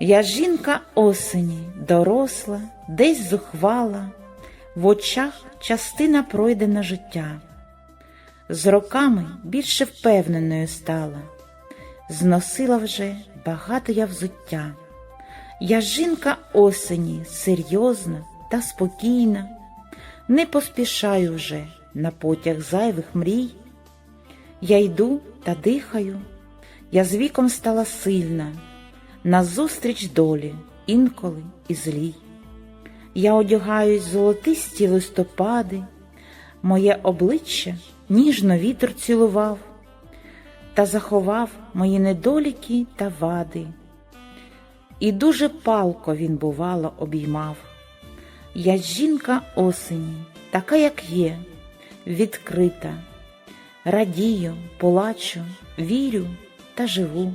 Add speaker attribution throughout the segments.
Speaker 1: Я жінка осені, доросла, десь зухвала, в очах частина пройдена життя. З роками більше впевненою стала, зносила вже багато я взуття. Я жінка осені, серйозна та спокійна, не поспішаю вже на потяг зайвих мрій. Я йду та дихаю, я з віком стала сильна, назустріч долі, інколи і злій. Я одягаюсь золотисті листопади, моє обличчя ніжно вітер цілував та заховав мої недоліки та вади. І дуже палко він, бувало, обіймав. Я жінка осені, така, як є, відкрита, радію, плачу, вірю та живу.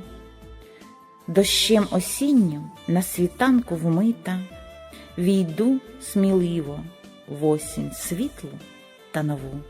Speaker 1: Дощем осіннім на світанку вмита, війду сміливо в осінь світлу та нову.